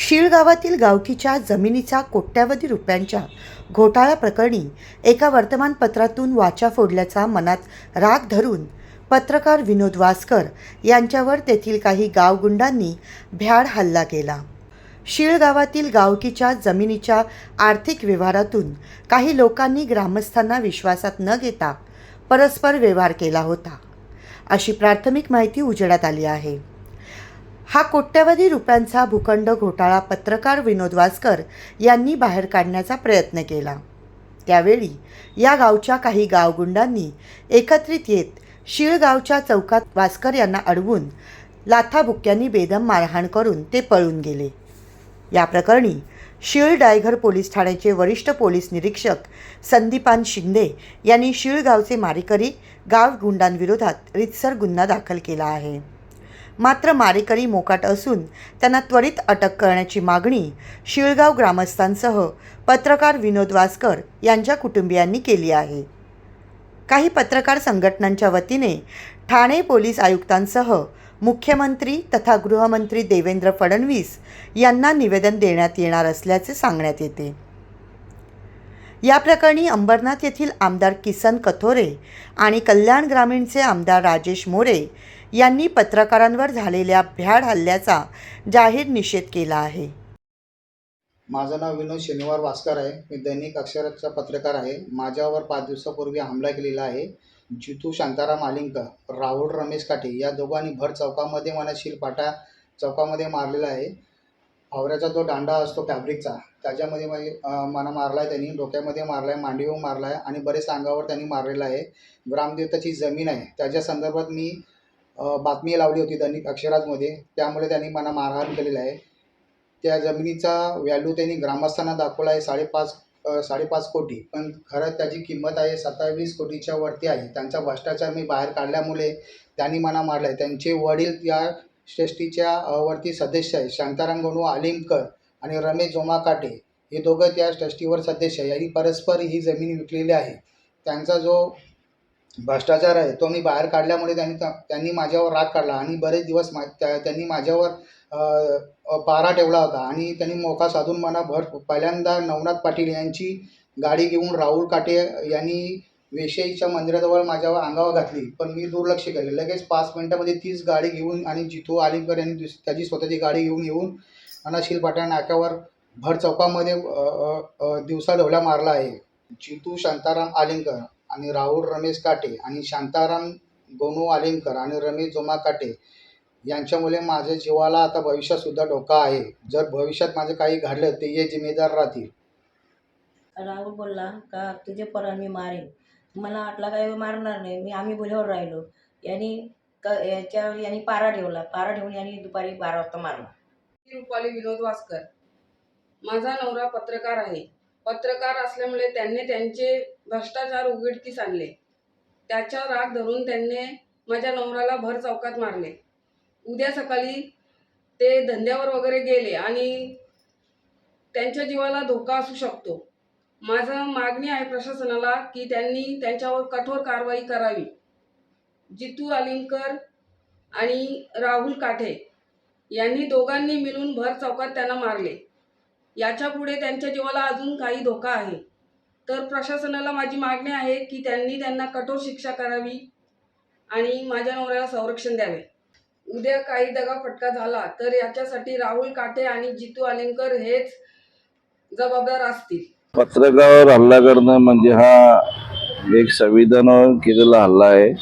शीळ गावातील गावकीच्या जमिनीचा कोट्यावधी रुपयांच्या घोटाळा प्रकरणी एका वर्तमानपत्रातून वाचा फोडल्याचा मनात राग धरून पत्रकार विनोद वासकर यांच्यावर तेथील काही गावगुंडांनी भ्याड हल्ला केला. शीळ गावातील गावकीच्या जमिनीच्या आर्थिक व्यवहारातून काही लोकांनी ग्रामस्थांना विश्वासात न घेता परस्पर व्यवहार केला होता. अशी प्राथमिक माहिती उजेडात आली आहे. हा कोट्यवधी रुपयांचा भूखंड घोटाळा पत्रकार विनोद वासकर यांनी बाहेर काढण्याचा प्रयत्न केला. त्यावेळी या गावच्या काही गावगुंडांनी एकत्रित येत शिळगावच्या चौकात वासकर यांना अडवून लाथाबुक्क्यांनी बेदम मारहाण करून ते पळून गेले. या प्रकरणी शिळ डायघर पोलीस ठाण्याचे वरिष्ठ पोलीस निरीक्षक संदीपान शिंदे यांनी शिळगावचे मारेकरी गाव गुंडांविरोधात रितसर गुन्हा दाखल केला आहे. मात्र मारेकरी मोकाट असून त्यांना त्वरित अटक करण्याची मागणी शिळगाव ग्रामस्थांसह पत्रकार विनोद वासकर यांच्या कुटुंबियांनी केली आहे. काही पत्रकार संघटनांच्या वतीने ठाणे पोलीस आयुक्तांसह मुख्यमंत्री तथा गृहमंत्री देवेंद्र फडणवीस यांना निवेदन देण्यात येणार असल्याचे सांगण्यात येते. या प्रकरणी अंबरनाथ येथील आमदार किसन कथोरे आणि कल्याण ग्रामीणचे आमदार राजेश मोरे यांनी पत्रकारांवर झालेल्या भ्याड हल्ल्याचा जाहीर निषेध केला आहे. माझं नाव विनोद शनिवार वास्कर आहे. मी दैनिक अक्षराचा पत्रकार आहे. माझ्यावर पाच दिवसापूर्वी हमला केलेला आहे. जितू शांताराम आलिंकर राहुल रमेश काटे या दोघांनी भर चौकामध्ये मला शिरपाटा चौकामध्ये मारलेला आहे. फावऱ्याचा जो दांडा असतो फॅब्रिकचा. त्याच्यामध्ये मला मारला आहे त्यांनी डोक्यामध्ये मारला आहे मांडीवर मारला आहे आणि बरेच अंगावर त्यांनी मारलेला आहे. ग्रामदेवताची जमीन आहे. त्याच्या संदर्भात मी बातमी लावली होती त्यांनी अक्षराजमध्ये. त्यामुळे त्यांनी मला मारहाण केलेलं आहे. त्या जमिनीचा व्हॅल्यू त्यांनी ग्रामस्थांना दाखवला आहे साडेपाच साडेपाच कोटी. पण खरं त्याची किंमत आहे सत्तावीस कोटीच्या वरती आहे. त्यांचा भ्रष्टाचार मी बाहेर काढल्यामुळे त्यांनी मला मारला आहे. त्यांचे वडील या श्रेष्ठीच्या वरती सदस्य आहे शांताराम गणू आलिमकर आणि रमेश जोमाकाटे हे दोघं त्या ट्रस्टीवर सदस्य आहे यांनी परस्पर ही जमीन विकलेली आहे. त्यांचा जो भ्रष्टाचार आहे तो मी बाहेर काढल्यामुळे त्यांनी त्यांनी माझ्यावर राग काढला आणि बरेच दिवस मा त्या त्यांनी माझ्यावर पारा ठेवला होता आणि त्यांनी मोका साधून मला भर पहिल्यांदा नवनाथ पाटील यांची गाडी घेऊन राहुल काटे यांनी वेशाईच्या मंदिराजवळ माझ्यावर अंगावर घातली. पण मी दुर्लक्ष केले. लगेच पाच मिनटामध्ये तीच गाडी घेऊन आणि जितू आलिमकर यांनी दुस त्याची स्वतःची गाडी घेऊन येऊन अनाशील पाटा नाक्यावर भर चौकामध्ये दिवसा ढवल्या मारला आहे. जितू शांताराम आलिमकर. आणि राहुल रमेश काटे आणि शांताराम गोनू आलिमकर आणि रमेश जोमा काटे यांच्यामुळे माझ्या जीवाला आता भविष्यातसुद्धा धोका आहे. जर भविष्यात माझं काही घडलं ते हे जिम्मेदार राहतील. राहुल बोलला का तुझे परत मी मारेन. मला वाटलं काय मारणार नाही. मी आम्ही बोल्यावर राहिलो. यांनी क याच्या यांनी पारा ठेवला. पारा ठेवून यांनी दुपारी बारा वाजता मारला. मी रुपाली विनोद वासकर. माझा नवरा पत्रकार आहे. पत्रकार असल्यामुळे त्यांनी त्यांचे भ्रष्टाचार उघडकीस आणले. त्याचा राग धरून त्यांनी माझ्या नवऱ्याला भर चौकात मारले. उद्या सकाळी ते धंद्यावर वगैरे गेले आणि त्यांच्या जीवाला धोका असू शकतो. माझं मागणी आहे प्रशासनाला की त्यांनी त्यांच्यावर कठोर कारवाई करावी. जितू अलिंकर आणि राहुल काठे यांनी दोघांनी मिळून भर चौकात त्यांना मारले. याच्यापुढे त्यांच्या जीवाला अजून काही धोका आहे. तर प्रशासनाला माझी मागणी आहे की त्यांनी त्यांना कठोर शिक्षा करावी आणि माझ्या नवऱ्याला संरक्षण द्यावे. उद्या काही दगा फटका झाला तर याच्यासाठी राहुल काटे आणि जितू आलेंकर हेच जबाबदार असतील. पत्रकारावर हल्ला करणं म्हणजे हा एक संविधानावर केलेला हल्ला आहे.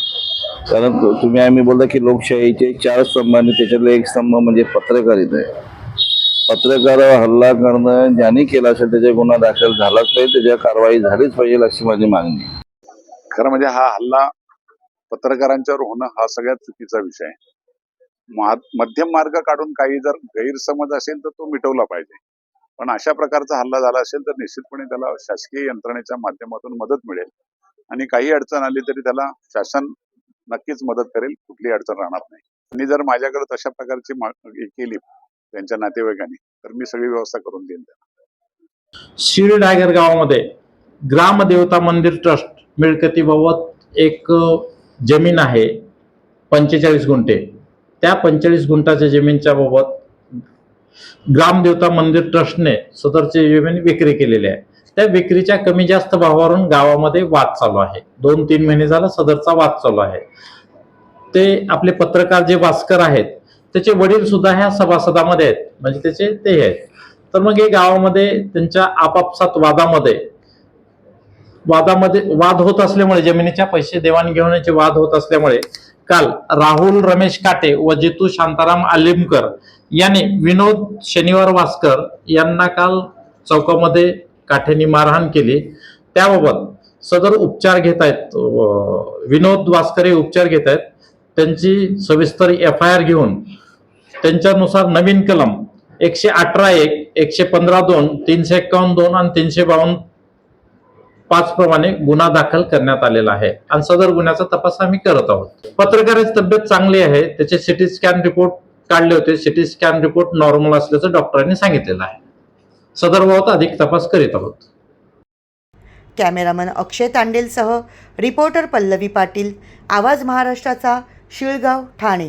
कारण तुम्ही आम्ही बोलता की लोकशाहीचे चार स्तंभ आणि त्याच्यातले एक स्तंभ म्हणजे पत्रकारिता आहे. पत्रकारावर हल्ला करणं ज्यांनी केला असेल त्याच्या गुन्हा दाखल झालाच पाहिजे त्याच्या कारवाई झालीच पाहिजे अशी माझी मागणी खरं म्हणजे हा हल्ला पत्रकारांच्यावर होणं हा सगळ्यात चुकीचा विषय आहे. मध्यम मार्ग काढून काही जर गैरसमज असेल तर तो मिटवला पाहिजे. पण अशा प्रकारचा हल्ला झाला असेल तर निश्चितपणे त्याला शासकीय यंत्रणेच्या माध्यमातून मदत मिळेल. आणि काही अडचण आली तरी त्याला शासन नक्कीच मदत करेल कुठलीही अडचण राहणार नाही. आणि जर माझ्याकडे तशा प्रकारची केली त्यांच्या नातेवाईकांनी. तर मी सगळी व्यवस्था करून देईन त्यांना. शिळ डायगर गावामध्ये ग्रामदेवता मंदिर ट्रस्ट मिळकतीबाबत एक जमीन आहे पंचेचाळीस गुंठे. त्या पंचेचाळीस गुंठाच्या जमीनच्या बाबत ग्रामदेवता मंदिर ट्रस्टने सदरची जमीन विक्री केलेली आहे. त्या विक्रीच्या कमी जास्त भावावरून गावामध्ये वाद चालू आहे. दोन तीन महिने झाला सदरचा वाद चालू आहे. ते आपले पत्रकार जे भास्कर आहेत त्याचे वडील सुद्धा ह्या सभासदामध्ये आहेत. म्हणजे त्याचे ते आहेत. तर मग हे गावामध्ये त्यांच्या आपापसात वादामध्ये वादामध्ये वाद होत असल्यामुळे जमिनीच्या पैसे देवाणघेवाणीचे वाद होत असल्यामुळे काल राहुल रमेश काटे व जितू शांताराम आलिमकर यांनी विनोद शनिवार वासकर यांना काल चौकामध्ये काठ्यांनी मारहाण केली. त्याबाबत सदर उपचार घेत आहेत विनोद वासकर हे उपचार घेत आहेत. त्यांची सविस्तर एफ आय आर घेऊन त्यांच्यानुसार नवीन कलम एकशे अठरा एक एकशे पंधरा दोन तीनशे एक्कावन्न दोन आणि तीनशे बावन्न पाच प्रमाणे गुन्हा दाखल करण्यात आलेला आहे. आणि सदर गुन्ह्याचा तपास आम्ही करत आहोत. पत्रकाराची तब्येत चांगली आहे. त्याचे सिटी स्कॅन रिपोर्ट काढले होते. सिटी स्कॅन रिपोर्ट नॉर्मल असल्याचं डॉक्टरांनी सांगितलेलं आहे. सदर बाबत अधिक तपास करीत आहोत. कॅमेरामन अक्षय तांडेलसह रिपोर्टर पल्लवी पाटील. आवाज महाराष्ट्राचा शिळगाव ठाणे.